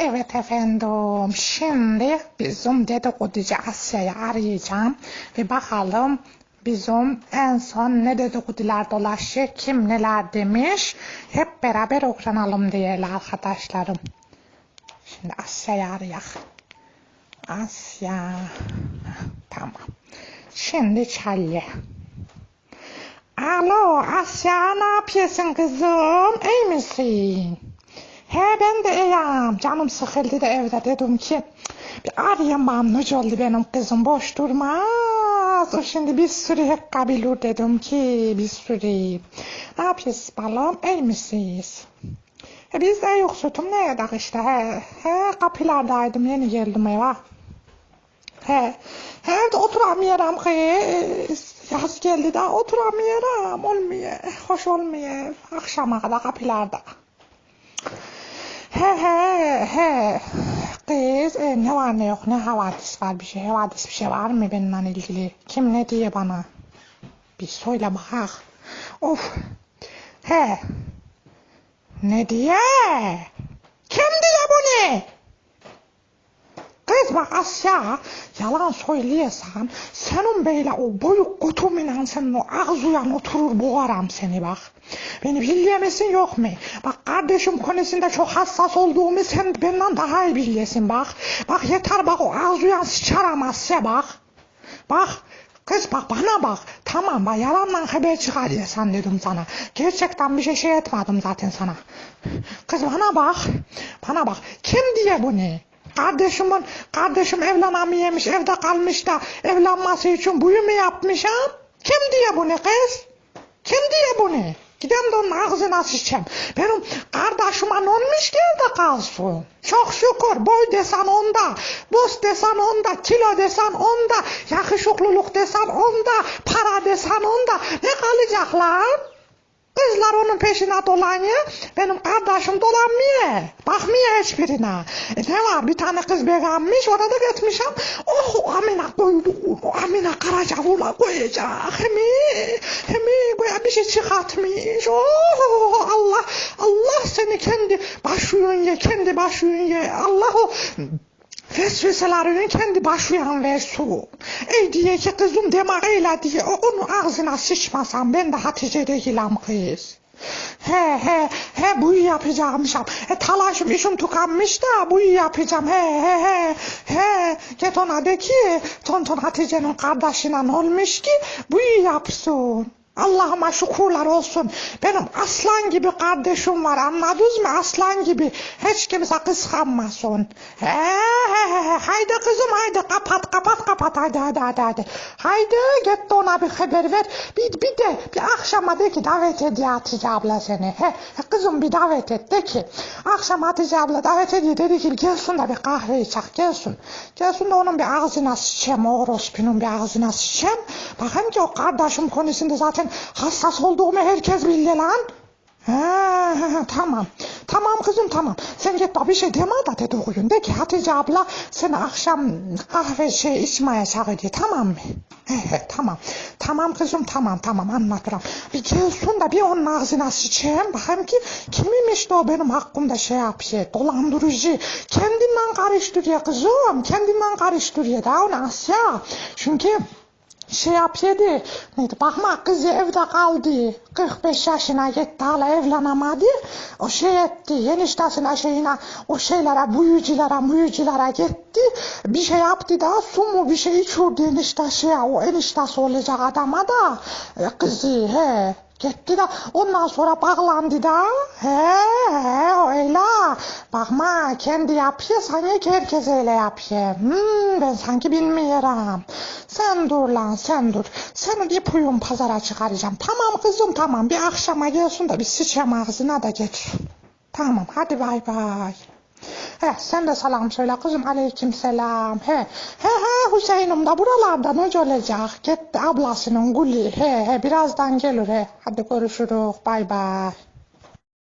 Evet efendim. Şimdi bizim dedikoducu Asya'yı arayacağım ve bakalım bizim en son ne dedikodular dolaşıyor, kim neler demiş. Hep beraber okranalım değerli arkadaşlarım. Şimdi Asya'yı arayak. Asya. Tamam. Şimdi Çalya. Alo Asya ne yapıyorsun kızım? İyi misin? He ben de iyiyim. Canım sıkıldı da evde dedim ki bir arayayım ne oldu benim kızım boş durmaz. O şimdi bir sürü kabilur dedim ki bir sürü. Ne yapıyorsunuz balım? İyi misiniz? E biz de yok sütüm ne yedik işte he. He kapılardaydım yeni geldim eve. He. He evde oturamıyorum kız. Yaz geldi de oturamıyorum. Olmuyor. Hoş olmuyor. Akşama kadar kapılarda. He he he. Kız e, ne var ne yok ne havadis var bir şey havadis bir şey var mı benimle ilgili? Kim ne diye bana? Bir söyle bak. Of. He. Ne diye? Kim diye bu ne? Kız bak Asya, yalan söylüyorsan senin böyle o boyuk kutumunla senin o ağzıyan oturur boğaram seni bak. Beni biliyor yok mu? Bak kardeşim konusunda çok hassas olduğumu sen benden daha iyi biliyorsun bak. Bak yeter bak o ağzıyan sıçaram Asya bak. Bak Kız bak bana bak. Tamam bak yalandan haber çıkarıyorsan dedim sana. Gerçekten bir şey şey etmedim zaten sana. Kız bana bak. Bana bak. Kim diye bu ne? Kardeşimin, kardeşim evlenemeyemiş, evde kalmış da evlenmesi için buyu mu yapmışım? Kim diye bu ne kız? Kim diye bu ne? Gidem de onun ağzına sıçayım. Benim kardeşime ne olmuş evde kalsın? Çok şükür boy desen onda, boz desen onda, kilo desen onda, yakışıklılık desen onda, para desen onda. Ne kalacak lan? Kızlar onun peşine dolanıyor. Benim kardeşim dolanmıyor. Bakmıyor hiçbirine. E ne var bir tane kız beğenmiş orada gitmişim. Oh Amine koydu. Amine Karacavul'a koyacak. Hemi, hemi böyle bir şey çıkartmış. Oh Allah, Allah seni kendi başlığın ye, kendi başlığın ye. Allah o vesveselerini kendi başlayan versin. Ey diye ki kızım deme öyle diye o onun ağzına sıçmasam ben de Hatice değilim kız. He he he buyu yapacağımışım. E talaşım işim tıkanmış da buyu yapacağım. He he he he. Git ona de ki tonton Hatice'nin kardeşine olmuş ki buyu yapsın. Allah'ıma şükürler olsun. Benim aslan gibi kardeşim var anladınız mı? Aslan gibi. Hiç kimse kıskanmasın. He he he he. Haydi kızım haydi kapat kapat kapat haydi haydi haydi. haydi. Haydi git de ona bir haber ver. Bir, bir de bir akşama de ki davet ediyor Hatice abla seni. He, kızım bir davet et de ki. Akşam Hatice abla davet ediyor dedi ki gelsin de bir kahve içecek gelsin. Gelsin de onun bir ağzına sıçayım. O orospunun bir ağzına sıçayım. Bakayım ki o kardeşim konusunda zaten hassas olduğumu herkes bildi lan. Ha, tamam. Tamam kızım tamam. Sen git bir şey deme da dedi o gün. De ki Hatice abla seni akşam kahve şey içmeye çağırıyor tamam mı? He tamam. Tamam kızım tamam tamam anlatırım. Bir gelsin de bir onun ağzına sıçayım. Bakayım ki kimmiş de o benim hakkımda şey yapıyor. Dolandırıcı. Kendinden karıştırıyor kızım. Kendinden karıştırıyor da onu Asya. Çünkü şey yapsaydı, neydi, bakma kızı evde kaldı. 45 yaşına gitti hala evlenemedi. O şey etti, eniştesine şeyine, o şeylere, buyuculara, buyuculara gitti. Bir şey yaptı da su mu bir şey içirdi eniştesi, o eniştesi olacak adama da. E, kızı he. Gitti de ondan sonra bağlandı da. He he öyle. Bakma kendi yapıyor sanki herkes öyle yapıyor. Hmm, ben sanki bilmiyorum. Sen dur lan sen dur. Seni ipuyorum pazara çıkaracağım. Tamam kızım tamam bir akşama gelsin de bir sıçram ağzına da geç. Tamam hadi bay bay. He sen de selam söyle kızım aleyküm selam. He he he Hüseyin'im da buralarda ne olacak? Gitti ablasının gülü. He he birazdan gelir he. Hadi görüşürüz bay bay.